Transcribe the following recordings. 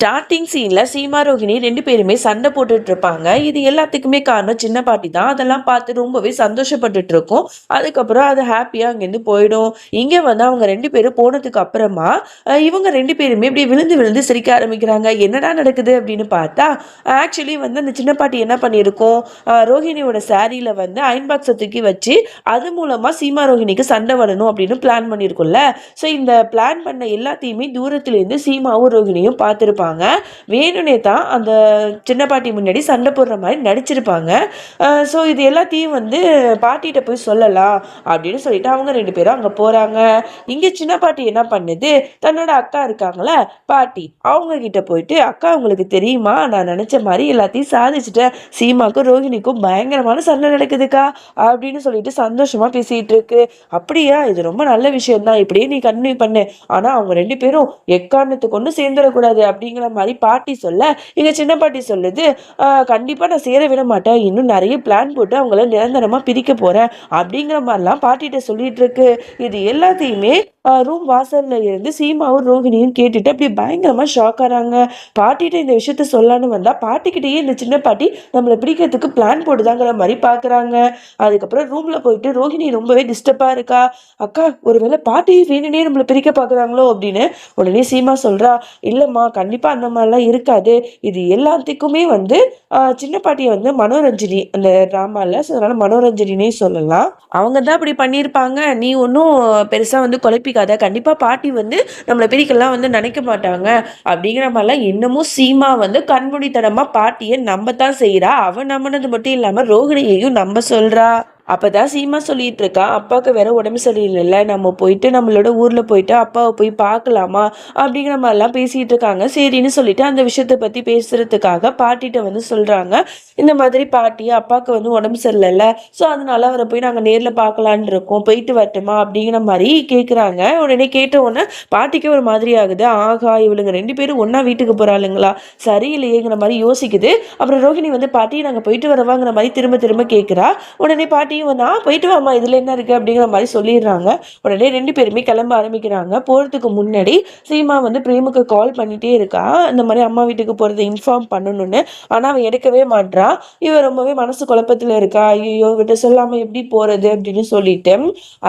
Starting சீனில் சீமா ரோகிணி ரெண்டு பேருமே சண்டை போட்டுட்டு இருப்பாங்க இது எல்லாத்துக்குமே காரணம் சின்ன பாட்டி தான். அதெல்லாம் பார்த்து ரொம்பவே சந்தோஷப்பட்டுட்டு இருக்கும். அதுக்கப்புறம் அது ஹாப்பியாக அங்கேருந்து போயிடும். இங்கே வந்து அவங்க ரெண்டு பேரும் போனதுக்கு அப்புறமா இவங்க ரெண்டு பேருமே இப்படி விழுந்து விழுந்து சிரிக்க ஆரம்பிக்கிறாங்க. என்னடா நடக்குது அப்படின்னு பார்த்தா ஆக்சுவலி வந்து அந்த சின்ன பாட்டி என்ன பண்ணியிருக்கோம்? ரோஹிணியோட சாரியில் வந்து அயன் பாக்ஸை தூக்கி வச்சு அது மூலமாக சீமா ரோஹிணிக்கு சண்டை வரணும் அப்படின்னு பிளான் பண்ணியிருக்கும்ல. ஸோ இந்த பிளான் பண்ண எல்லாத்தையுமே தூரத்துலேருந்து சீமாவும் ரோஹிணியும் பார்த்துருப்பாங்க. வேணும்னே தான் அந்த சின்ன பாட்டி முன்னாடி சண்டை போடுற மாதிரி நடிச்சிருப்பாங்க. ஸோ இது எல்லாத்தையும் வந்து பாட்டிகிட்ட போய் சொல்லலாம் அப்படின்னு சொல்லிட்டு அவங்க ரெண்டு பேரும் அங்கே போகிறாங்க இங்கே சின்ன பாட்டி என்ன பண்ணுது? தன்னோட அக்கா இருக்காங்களே பாட்டி அவங்க கிட்ட போயிட்டு அக்கா உங்களுக்கு தெரியுமா? நான் நினச்ச மாதிரி எல்லாத்தையும் சாதிச்சிட்டேன். சீமாக்கும் ரோஹிணிக்கும் பயங்கரமான சண்டை நடக்குதுக்கா? அப்படின்னு சொல்லிட்டு சந்தோஷமா பேசிட்டு இருக்கு. அப்படியா? இது ரொம்ப நல்ல விஷயம் தான் இப்படியே நீ கன்வியூ பண்ணு. ஆனா அவங்க ரெண்டு பேரும் எக்காரணத்துக்கு ஒன்றும் சேர்ந்துடக்கூடாது. அப்படிங்கிற மாதிரி பாட்டி சொல்ல இங்க சின்ன பாட்டி சொல்லுது கண்டிப்பாக கண்டிப்பா நான் சேர விட மாட்டேன். இன்னும் நிறைய பிளான் போட்டு அவங்கள நிரந்தரமா பிரிக்க போறேன். அப்படிங்கிற மாதிரிலாம் பாட்டிகிட்ட சொல்லிட்டு இருக்கு. இது எல்லாத்தையுமே ரூம் வாசல்ல இருந்து சீமாவும் ரோஹிணியும் கேட்டுட்டு அப்படியே பயங்கரமா ஷாக் ஆகிறாங்க பாட்டிகிட்ட இந்த விஷயத்த சொல்லலான்னு வந்தா பாட்டிக்கிட்டேயே இந்த சின்ன பாட்டி நம்மளை பிடிக்கிறதுக்கு பிளான் போடுதாங்கிற மாதிரி பாக்குறாங்க. அதுக்கப்புறம் ரூம்ல போயிட்டு ரோஹிணி ரொம்பவே டிஸ்டர்பா இருக்கா? அக்கா ஒருவேளை பாட்டி வேணுனே நம்மளை பிரிக்க பாக்குறாங்களோ? அப்படின்னு உடனே சீமா சொல்றா கண்டிப்பாக கண்டிப்பா அந்த மாதிரிலாம் இருக்காது. இது எல்லாத்துக்குமே வந்து ஆஹ், சின்ன பாட்டியை வந்து மனோரஞ்சினி அந்த ட்ராமாவில் ஸோ அதனால மனோரஞ்சினினே சொல்லலாம். அவங்க தான் அப்படி பண்ணியிருப்பாங்க. நீ ஒன்றும் பெருசா வந்து குழப்பிக்காத. கண்டிப்பா பாட்டி வந்து நம்மளை பிரிக்கலாம் வந்து நினைக்க மாட்டாங்க. அப்படிங்கிற மாதிரிலாம் இன்னமும் சீமா வந்து கண்மூடித்தனமா பாட்டியை நம்ப தான் செய்கிறா அவன் நம்பினது மட்டும் இல்லாம ரோகிணியையும் நம்ப அப்போ தான் சீமா சொல்லிகிட்டு இருக்கா அப்பாவுக்கு வேற உடம்பு சரியில்லைல்ல நம்ம போயிட்டு நம்மளோட ஊரில் போயிட்டு அப்பாவை போய் பார்க்கலாமா அப்படிங்கிற மாதிரிலாம் பேசிகிட்டு இருக்காங்க. சரின்னு சொல்லிட்டு அந்த விஷயத்தை பற்றி பேசுகிறதுக்காக பாட்டிகிட்ட வந்து சொல்கிறாங்க இந்த மாதிரி பாட்டி அப்பாவுக்கு வந்து உடம்பு சரியில்லைல்ல ஸோ அதனால அவரை போய் நாங்கள் நேரில் பார்க்கலான்னு இருக்கோம் போயிட்டு வரட்டுமா அப்படிங்கிற மாதிரி கேட்குறாங்க உடனே கேட்ட உடனே பாட்டிக்கு ஒரு மாதிரி ஆகுது. ஆகா இவளுங்க ரெண்டு பேரும் ஒன்றா வீட்டுக்கு போகிறாளுங்களா சரியில்லையேங்கிற மாதிரி யோசிக்குது. அப்புறம் ரோகிணி வந்து பாட்டி நாங்கள் போயிட்டு வரவாங்கிற மாதிரி திரும்ப திரும்ப கேட்குறா உடனே பாட்டி வந்து ஆ போயிட்டு வாமா இதில் என்ன இருக்குது அப்படிங்கிற மாதிரி சொல்லிடுறாங்க. உடனே ரெண்டு பேருமே கிளம்ப ஆரம்பிக்கிறாங்க. போகிறதுக்கு முன்னாடி சீமா வந்து பிரேமுக்கு கால் பண்ணிட்டே இருக்கா. இந்த மாதிரி அம்மா வீட்டுக்கு போகிறத இன்ஃபார்ம் பண்ணணும்னு. ஆனால் அவன் எடுக்கவே மாட்றா. இவன் ரொம்பவே மனசு குழப்பத்தில் இருக்கா. ஐயோ விட்ட சொல்லாமல் எப்படி போகிறது அப்படின்னு சொல்லிட்டு.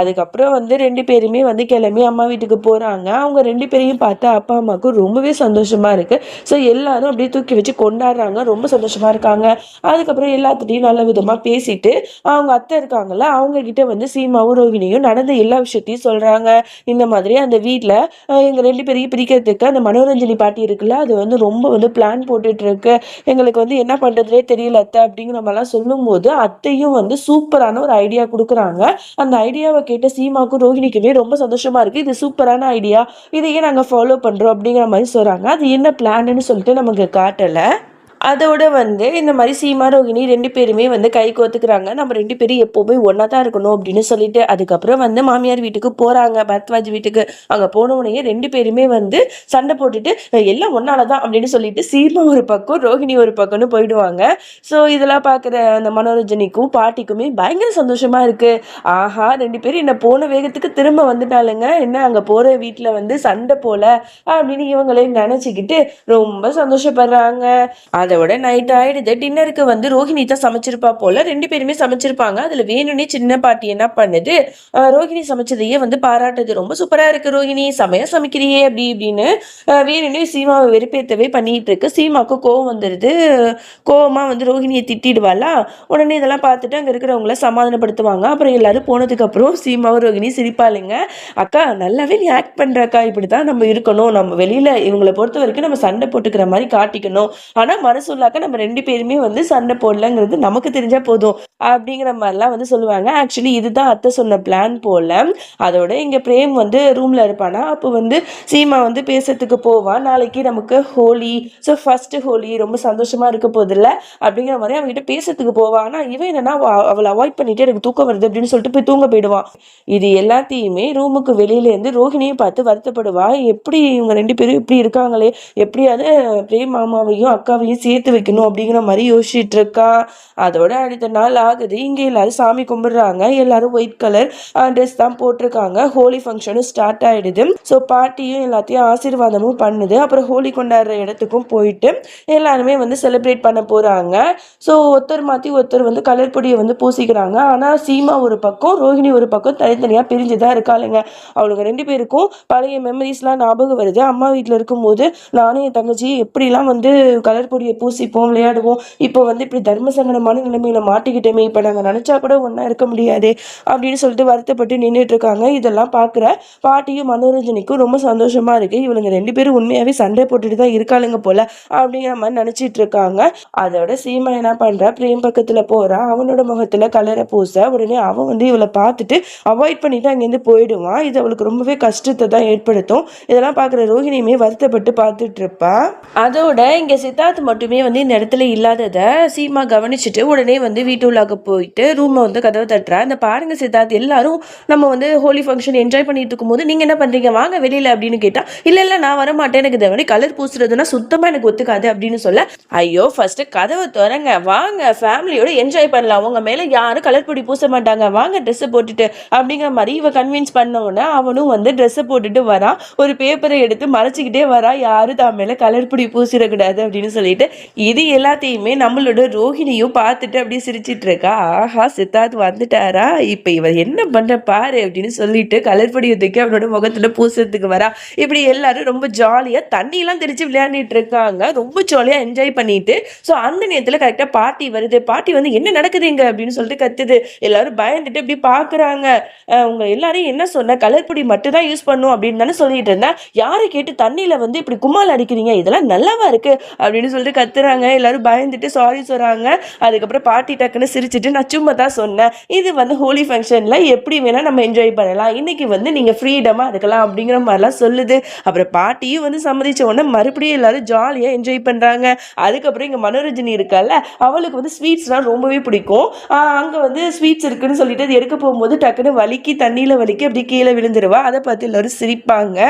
அதுக்கப்புறம் வந்து ரெண்டு பேருமே வந்து கிளம்பி அம்மா வீட்டுக்கு போகிறாங்க அவங்க ரெண்டு பேரையும் பார்த்து அப்பா அம்மாவுக்கு ரொம்பவே சந்தோஷமாக இருக்குது ஸோ எல்லாரும் அப்படியே தூக்கி வச்சு கொண்டாடுறாங்க. ரொம்ப சந்தோஷமாக இருக்காங்க. அதுக்கப்புறம் எல்லாத்துட்டையும் நல்ல விதமாக பேசிட்டு அவங்க அத்தை இருக்காங்கல்ல அவங்க கிட்ட வந்து சீமாவும் ரோகிணியும் நடந்த எல்லா விஷயத்தையும் சொல்கிறாங்க இந்த மாதிரி அந்த வீட்டில் எங்கள் ரெண்டு பேரையும் பிரிக்கிறதுக்கு அந்த மனோரஞ்சனி பாட்டி இருக்குல்ல அது வந்து ரொம்ப வந்து பிளான் போட்டுட்டு இருக்கு எங்களுக்கு வந்து என்ன பண்ணுறதுனே தெரியல அத்தை அப்படிங்கிற மாதிரிலாம் சொல்லும்போது அத்தையும் வந்து சூப்பரான ஒரு ஐடியா கொடுக்குறாங்க. அந்த ஐடியாவை கேட்ட சீமாக்கும் ரோஹிணிக்குமே ரொம்ப சந்தோஷமா இருக்கு. இது சூப்பரான ஐடியா இதையே நாங்கள் ஃபாலோ பண்ணுறோம் அப்படிங்கிற மாதிரி சொல்கிறாங்க அது என்ன பிளான்னு சொல்லிட்டு நமக்கு காட்டலை. அதோட வந்து இந்த மாதிரி சீமா ரோகிணி ரெண்டு பேருமே வந்து கை கோத்துக்கிறாங்க. நம்ம ரெண்டு பேரும் எப்போவுமே ஒன்றா தான் இருக்கணும் அப்படின்னு சொல்லிட்டு அதுக்கப்புறம் வந்து மாமியார் வீட்டுக்கு போகிறாங்க பரத்வாஜ் வீட்டுக்கு அங்கே போன உடனே ரெண்டு பேருமே வந்து சண்டை போட்டுட்டு எல்லாம் ஒன்னால தான் அப்படின்னு சொல்லிட்டு சீமா ஒரு பக்கம் ரோகிணி ஒரு பக்கம்னு போயிடுவாங்க. ஸோ இதெல்லாம் பார்க்குற அந்த மனோரஞ்சனிக்கும் பாட்டிக்குமே பயங்கர சந்தோஷமாக இருக்கு. ஆஹா ரெண்டு பேரும் என்ன போன வேகத்துக்கு திரும்ப வந்துட்டாளுங்க. என்ன அங்கே போகிற வீட்டில் வந்து சண்டை போல அப்படின்னு இவங்களே நினச்சிக்கிட்டு ரொம்ப சந்தோஷப்படுறாங்க. அதோட நைட் ஆயிடுது. டின்னருக்கு வந்து ரோஹிணி தான் சமைச்சிருப்பா போல. ரெண்டு பேருமே சமைச்சிருப்பாங்க. அதுல வேணும்னே சின்ன பாட்டி என்ன பண்ணுது? ரோஹிணி சமைச்சதையே வந்து பாராட்டுது. ரொம்ப சூப்பரா இருக்கு ரோஹிணி. செமையா சமைக்கிறியே அப்படி இப்படின்னு வேணும்னே சீமாவை வெறுப்பேத்தவே பண்ணிட்டு இருக்கு சீமாவுக்கு கோவம் வந்துடுது கோவமா வந்து ரோஹிணியை திட்டிடுவாளா? உடனே இதெல்லாம் பார்த்துட்டு அங்க இருக்கிறவங்கள சமாதானப்படுத்துவாங்க. அப்புறம் எல்லாரும் போனதுக்கு அப்புறம் சீமாவும் ரோஹிணி சிரிப்பாளுங்க. அக்கா நல்லாவே நீ ஆக்ட் பண்றக்கா? இப்படிதான் நம்ம இருக்கணும். நம்ம வெளியில இவங்களை பொறுத்த வரைக்கும் நம்ம சண்டை போட்டுக்கிற மாதிரி காட்டிக்கணும். ஆனா மனசு மனசுள்ளாக்க நம்ம ரெண்டு பேருமே வந்து சண்டை போடலங்கிறது நமக்கு தெரிஞ்சா போதும். அப்படிங்கிற மாதிரிலாம் வந்து சொல்லுவாங்க. ஆக்சுவலி இதுதான் அத்தை சொன்ன பிளான் போல. அதோட இங்கே பிரேம் வந்து ரூமில் இருப்பானா? அப்போ வந்து சீமா வந்து பேசுறதுக்கு போவான் நாளைக்கு நமக்கு ஹோலி. ஸோ ஃபஸ்ட்டு ஹோலி ரொம்ப சந்தோஷமாக இருக்க போதில்ல அப்படிங்கிற மாதிரி அவங்ககிட்ட பேசுறதுக்கு போவான் ஆனால் இவன் என்னன்னா அவளை அவாய்ட் பண்ணிட்டு எனக்கு தூக்கம் வருது அப்படின்னு சொல்லிட்டு போய் தூங்க போயிடுவான் இது எல்லாத்தையுமே ரூமுக்கு வெளியிலேருந்து ரோஹிணியை பார்த்து வருத்தப்படுவா. எப்படி இவங்க ரெண்டு பேரும் இப்படி இருக்காங்களே? எப்படியாவது பிரேம் மாமாவையும் அக்காவையும் சேர்த்து வைக்கணும் அப்படிங்கிற மாதிரி யோசிச்சுட்டு இருக்கா. அதோட அடுத்த நாள் ஆகுது. இங்கே எல்லாரும் சாமி கும்பிடுறாங்க. எல்லாரும் ஒயிட் கலர் ட்ரெஸ் தான் போட்டிருக்காங்க. ஹோலி ஃபங்க்ஷனும் ஸ்டார்ட் ஆயிடுது. ஸோ பாட்டியும் எல்லாத்தையும் ஆசீர்வாதமும் பண்ணுது. அப்புறம் ஹோலி கொண்டாடுற இடத்துக்கும் போயிட்டு எல்லாருமே வந்து செலிப்ரேட் பண்ண போறாங்க. ஸோ ஒருத்தர் மாற்றி ஒருத்தர் வந்து கலர் பொடியை வந்து பூசிக்கிறாங்க. ஆனால் சீமா ஒரு பக்கம் ரோஹிணி ஒரு பக்கம் தனித்தனியாக பிரிஞ்சு தான் இருக்காளுங்க. அவளுங்க ரெண்டு பேருக்கும் பழைய மெமரிஸ்லாம் ஞாபகம் வருது. அம்மா வீட்டில் இருக்கும்போது நானும் என் தங்கச்சி எப்படிலாம் வந்து கலர் பொடியை பூசிப்போம் விளையாடுவோம். இப்போ வந்து இப்படி தர்ம சங்கடமான நிலைமையில மாட்டிக்கிட்டோமே இப்போ நாங்கள் நினச்சா கூட ஒன்றா இருக்க முடியாது அப்படின்னு சொல்லிட்டு வருத்தப்பட்டு நின்றுட்டு இருக்காங்க. இதெல்லாம் பார்க்குற பாட்டியும் மனோரஞ்சனிக்கும் ரொம்ப சந்தோஷமா இருக்கு. இவளுங்க ரெண்டு பேரும் உண்மையாகவே சண்டை போட்டுட்டு தான் இருக்காளுங்க போல அப்படிங்கிற மாதிரி நினச்சிட்டு இருக்காங்க. அதோட சீமா என்ன பண்ணுறா பிரேம் பக்கத்தில் போறா. அவனோட முகத்துல கலரை பூச உடனே அவன் வந்து இவளை பார்த்துட்டு அவாய்ட் பண்ணிட்டு அங்கேருந்து போயிடுவான் இது அவளுக்கு ரொம்பவே கஷ்டத்தை தான் ஏற்படுத்தும். இதெல்லாம் பார்க்குற ரோஹிணியுமே வருத்தப்பட்டு பார்த்துட்டு இருப்பான் அதோட இங்க சித்தார்த் மட்டுமே வந்து இந்த இடத்துல இல்லாததை சீமா கவனிச்சுட்டு உடனே வந்து வீட்டு பார்க்க போயிட்டு ரூமை வந்து கதவை தட்டுறா. இந்த பாருங்க சித்தார்த் எல்லாரும் நம்ம வந்து ஹோலி ஃபங்க்ஷன் என்ஜாய் பண்ணிட்டு இருக்கும்போது நீங்கள் என்ன பண்ணுறீங்க வாங்க வெளியில் அப்படின்னு கேட்டால் இல்லை இல்லை நான் வர மாட்டேன் எனக்கு இந்த மாதிரி கலர் பூசுறதுன்னா சுத்தமாக எனக்கு ஒத்துக்காது அப்படின்னு சொல்ல ஐயோ ஃபர்ஸ்ட் கதவை திறங்க வாங்க ஃபேமிலியோட என்ஜாய் பண்ணலாம். உங்கள் மேலே யாரும் கலர் பொடி பூச மாட்டாங்க. வாங்க ட்ரெஸ்ஸை போட்டுட்டு அப்படிங்கிற மாதிரி இவன் கன்வின்ஸ் பண்ணவுடனே அவனும் வந்து ட்ரெஸ்ஸை போட்டுட்டு வரான். ஒரு பேப்பரை எடுத்து மறைச்சிக்கிட்டே வரா யாரும் தான் மேலே கலர் பொடி பூசிடக்கூடாது அப்படின்னு சொல்லிட்டு இது எல்லாத்தையுமே நம்மளோட ரோஹிணியும் பார்த்துட்டு அப்படியே சிரிச்சிட்டு இருக்கா? ஆஹா சித்தார்த் வந்துட்டாரா? இப்போ இவர் என்ன பண்ற பாரு அப்படின்னு சொல்லிட்டு கலர் பொடியை தூக்கி அவனோட முகத்துல பூசுறதுக்கு வரா. இப்படி எல்லாரும் ரொம்ப ஜாலியா தண்ணியெல்லாம் தெரிச்சு விளையாடிட்டு இருக்காங்க. ரொம்ப ஜாலியாக என்ஜாய் பண்ணிட்டு. ஸோ அந்த நேரத்தில் கரெக்டாக பாட்டி வருது. பாட்டி வந்து என்ன நடக்குதுங்க அப்படின்னு சொல்லிட்டு கத்துது. எல்லாரும் பயந்துட்டு இப்படி பாக்குறாங்க. அவங்க உங்க எல்லாரையும் என்ன சொன்ன? கலர் பொடி மட்டும் தான் யூஸ் பண்ணும் அப்படின்னு தானே சொல்லிட்டு இருந்தேன். யாரை கேட்டு தண்ணியில வந்து இப்படி கும்மால் அடிக்கிறீங்க? இதெல்லாம் நல்லாவா இருக்கு? அப்படின்னு சொல்லிட்டு கத்துறாங்க. எல்லாரும் பயந்துட்டு சாரி சொல்றாங்க அதுக்கப்புறம் பாட்டி டக்குன்னு சிரிச்சு சிரிச்சிட்டு நான் சும்மா தான் சொன்னேன். இது வந்து ஹோலி ஃபங்க்ஷனில் எப்படி வேணால் நம்ம என்ஜாய் பண்ணலாம். இன்றைக்கி வந்து நீங்கள் ஃப்ரீடமாக இருக்கலாம் அப்படிங்கிற மாதிரிலாம் சொல்லுது. அப்புறம் பாட்டியும் வந்து சம்மதிச்ச உடனே மறுபடியும் எல்லாரும் ஜாலியாக என்ஜாய் பண்ணுறாங்க அதுக்கப்புறம் இங்கே மனோரஞ்சனி இருக்கால அவளுக்கு வந்து ஸ்வீட்ஸ்லாம் ரொம்பவே பிடிக்கும். அங்கே வந்து ஸ்வீட்ஸ் இருக்குன்னு சொல்லிட்டு அது எடுக்க போகும்போது டக்குன்னு வலிக்கி தண்ணியில் வலிக்கி அப்படி கீழே விழுந்துருவா. அதை பார்த்து எல்லாரும் சிரிப்பாங்க.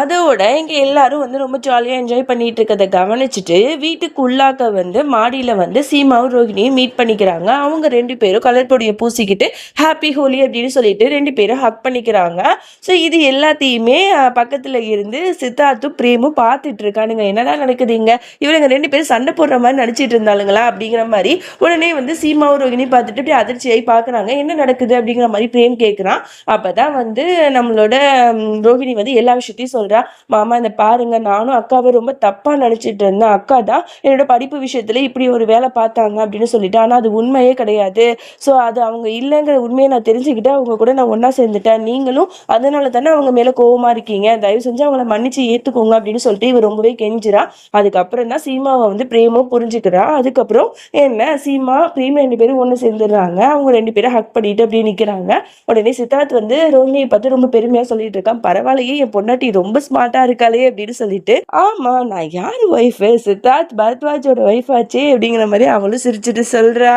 அதோட இங்கே எல்லாரும் வந்து ரொம்ப ஜாலியாக என்ஜாய் பண்ணிட்டு இருக்கதை கவனிச்சுட்டு வீட்டுக்கு உள்ளாக்க வந்து மாடியில் வந்து சீமாவும் ரோஹிணியும் மீட் பண்ணிக்கிறாங்க. அவங்க ரெண்டு பேரும் கலர் பொடியை பூசிக்கிட்டு ஹாப்பி ஹோலி அப்படின்னு சொல்லிட்டு ரெண்டு பேரும் ஹக் பண்ணிக்கிறாங்க. ஸோ இது எல்லாத்தையுமே பக்கத்தில் பக்கத்துல இருந்து சித்தார்த்தும் பிரேமும் பார்த்துட்டு இருக்கானுங்க. என்னடா நடக்குதுங்க இவனுங்க ரெண்டு பேரும் சண்டை போடுற மாதிரி நடிச்சிட்டு இருந்தாளுங்களா? அப்படிங்கிற மாதிரி உடனே வந்து சீமாவும் ரோகிணி பார்த்துட்டு அப்படியே அதிர்ச்சியாகி பார்க்குறாங்க. என்ன நடக்குது? அப்படிங்கிற மாதிரி பிரேம் கேட்குறான் அப்பதான் வந்து நம்மளோட ம், ரோஹிணி வந்து எல்லா விஷயத்தையும் சொல்றா. மாமா இந்த பாருங்க. நானும் அக்காவை ரொம்ப தப்பா நினைச்சிட்டு இருந்தேன். அக்கா தான் என்னோட படிப்பு விஷயத்துல இப்படி ஒரு வேலை பார்த்தாங்க அப்படின்னு சொல்லிட்டு. ஆனா அது உண்மையே கிடையாது. ஸோ அது அவங்க இல்லைங்கிற உண்மையை நான் தெரிஞ்சுக்கிட்டு அவங்க கூட நான் ஒன்றா சேர்ந்துட்டேன். நீங்களும் அதனால தானே அவங்க மேலே கோவமாக இருக்கீங்க. தயவு செஞ்சு அவங்கள மன்னிச்சு ஏற்றுக்கோங்க அப்படின்னு சொல்லிட்டு இவர் ரொம்பவே கெஞ்சிரா அதுக்கப்புறம் தான் சீமாவை வந்து பிரேமும் புரிஞ்சுக்கிறா. அதுக்கப்புறம் என்ன? சீமா பிரேம் ரெண்டு பேரும் ஒன்று சேர்ந்துடுறாங்க. அவங்க ரெண்டு பேரும் ஹக் பண்ணிட்டு அப்படியே நிற்கிறாங்க உடனே சித்தார்த் வந்து ரோஹினியை பார்த்து ரொம்ப பெருமையாக சொல்லிட்டு இருக்கான். பரவாயில்லையே என் பொண்டாட்டி ரொம்ப ஸ்மார்ட்டாக இருக்காளே அப்படின்னு சொல்லிட்டு ஆமா நான் யார் ஒய்ஃப் சித்தார்த் பரத்வாஜோட ஒய்ஃப் ஆச்சே? அப்படிங்கிற மாதிரி அவளும் சிரிச்சுட்டு சொல்கிறா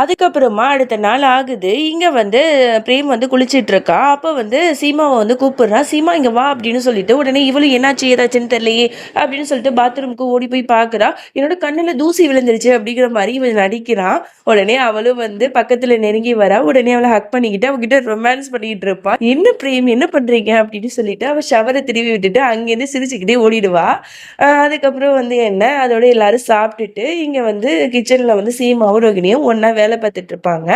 அதுக்கப்புறமா அடுத்த நாள் ஆகுது. இங்கே வந்து பிரேம் வந்து குளிச்சிட்டு இருக்கா வந்து சீமாவை வந்து கூப்பிட்றான் சீமா இங்கே வா அப்படின்னு சொல்லிட்டு உடனே இவளும் என்னாச்சு? ஏதாச்சுன்னு தெரியலையே அப்படின்னு சொல்லிட்டு பாத்ரூமுக்கு ஓடி போய் பார்க்குறா என்னோட கண்ணில் தூசி விழுந்துருச்சு அப்படிங்கிற மாதிரி இவன் நடிக்கிறான் உடனே அவளும் வந்து பக்கத்தில் நெருங்கி வரா. உடனே அவளை ஹக் பண்ணிக்கிட்டு அவகிட்ட ரொமான்ஸ் பண்ணிக்கிட்டு இருப்பான் என்ன பிரேம்? என்ன பண்ணுறீங்க அப்படின்னு சொல்லிட்டு அவள் ஷவரை திருவி விட்டுட்டு அங்கேருந்து சிரிச்சுக்கிட்டே ஓடிடுவா. அதுக்கப்புறம் வந்து என்ன? அதோட எல்லாரும் சாப்பிட்டுட்டு இங்கே வந்து கிச்சனில் வந்து சீமாவும் ரோகிணியும் ஒன்றா வேலை பார்த்துட்டு இருப்பாங்க.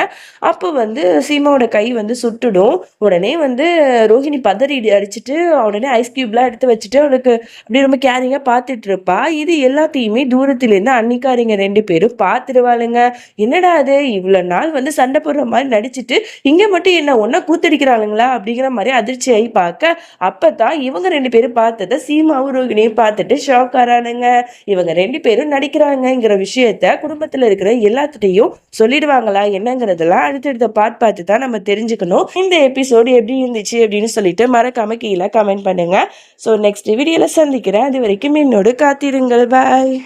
அப்போ வந்து சீமாவோட கை வந்து சுட்டுடும். உடனே வந்து ரோஹிணி பதறி அடிச்சுட்டு உடனே ஐஸ் கியூப்லாம் எடுத்து வச்சுட்டு அவளுக்கு அப்படி ரொம்ப கேரிங்காக பார்த்துட்டு இருப்பா. இது எல்லாத்தையுமே தூரத்துலேருந்து அன்னிக்காரிங்க ரெண்டு பேரும் பார்த்துருவாளுங்க. என்னடா அது இவ்வளோ நாள் வந்து சண்டை போடுற மாதிரி நடிச்சுட்டு இங்கே மட்டும் என்ன ஒன்றா கூத்தடிக்கிறாளுங்களா? அப்படிங்கிற மாதிரி அதிர்ச்சியாகி பார்க்க அப்போ தான் இவங்க ரெண்டு பேரும் பார்த்ததை சீமாவும் ரோகிணியும் பார்த்துட்டு ஷாக் ஆறானுங்க. இவங்க ரெண்டு பேரும் நடிக்கிறாங்கங்கிற விஷயத்த குடும்பத்தில் இருக்கிற எல்லாத்துட்டையும் சொல்லிடுவாங்களா என்னங்கிறதெல்லாம் அடுத்தடுத்த பார்ட் பார்த்து தான் நம்ம தெரிஞ்சுக்கணும். இந்த எபிசோடு எப்படி இருந்துச்சு அப்படின்னு சொல்லிட்டு மறக்காம கீழே கமெண்ட் பண்ணுங்க. ஸோ நெக்ஸ்ட் வீடியோவில் சந்திக்கிறேன். அது வரைக்கும் என்னோட காத்திருங்கள். பாய்